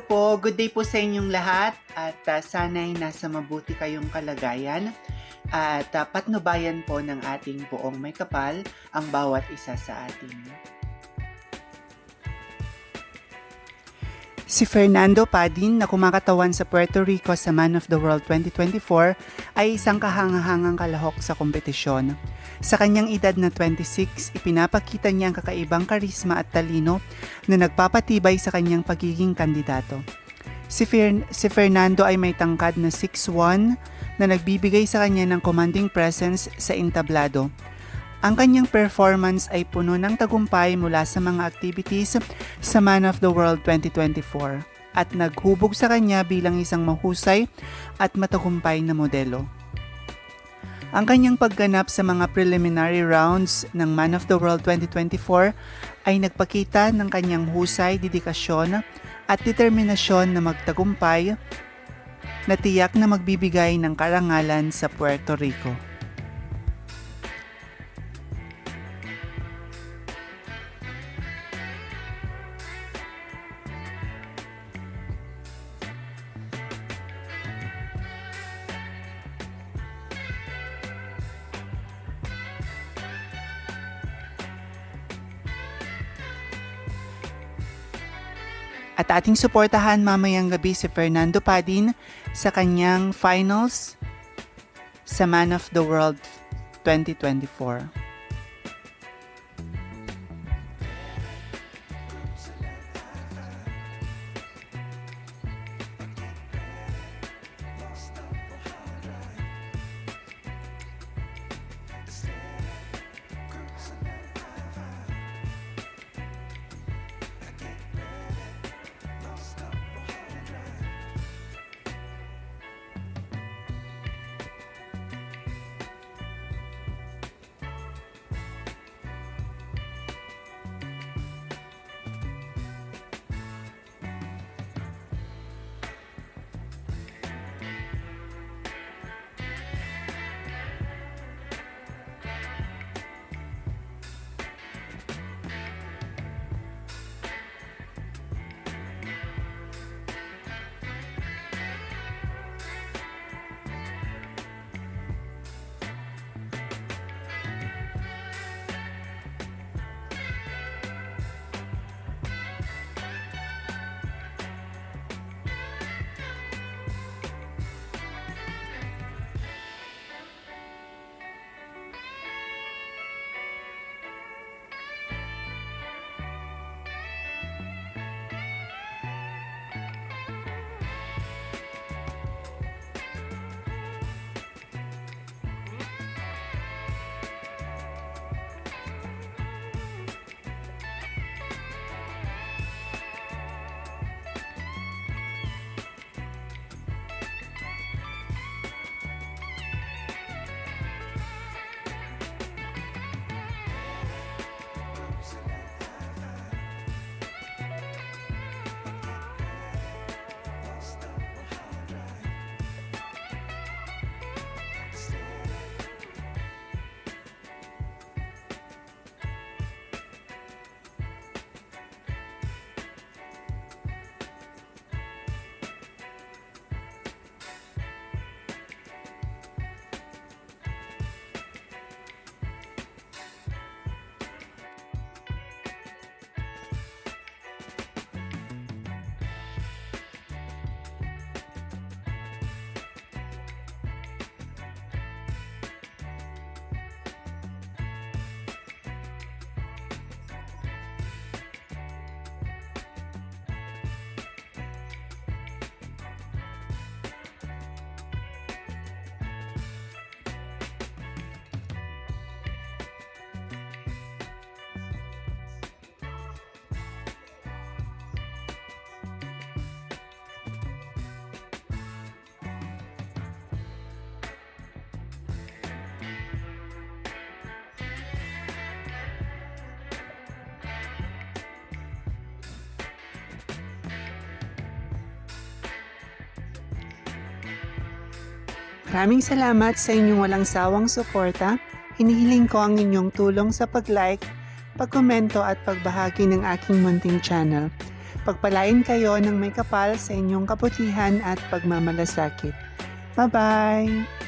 po, good day po sa inyong lahat at uh, sana'y nasa mabuti kayong kalagayan at uh, patnubayan po ng ating buong may kapal ang bawat isa sa atin. Si Fernando Padin na kumakatawan sa Puerto Rico sa Man of the World 2024 ay isang kahangahangang kalahok sa kompetisyon. Sa kanyang edad na 26, ipinapakita niya ang kakaibang karisma at talino na nagpapatibay sa kanyang pagiging kandidato. Si, Fer- si Fernando ay may tangkad na 6'1 na nagbibigay sa kanya ng commanding presence sa entablado. Ang kanyang performance ay puno ng tagumpay mula sa mga activities sa Man of the World 2024 at naghubog sa kanya bilang isang mahusay at matagumpay na modelo. Ang kanyang pagganap sa mga preliminary rounds ng Man of the World 2024 ay nagpakita ng kanyang husay, dedikasyon at determinasyon na magtagumpay na tiyak na magbibigay ng karangalan sa Puerto Rico. At ating suportahan mamayang gabi si Fernando Padin sa kanyang finals sa Man of the World 2024. Maraming salamat sa inyong walang sawang suporta. Hinihiling ko ang inyong tulong sa pag-like, pag-komento at pagbahagi ng aking munting channel. Pagpalain kayo ng may kapal sa inyong kabutihan at pagmamalasakit. Bye-bye!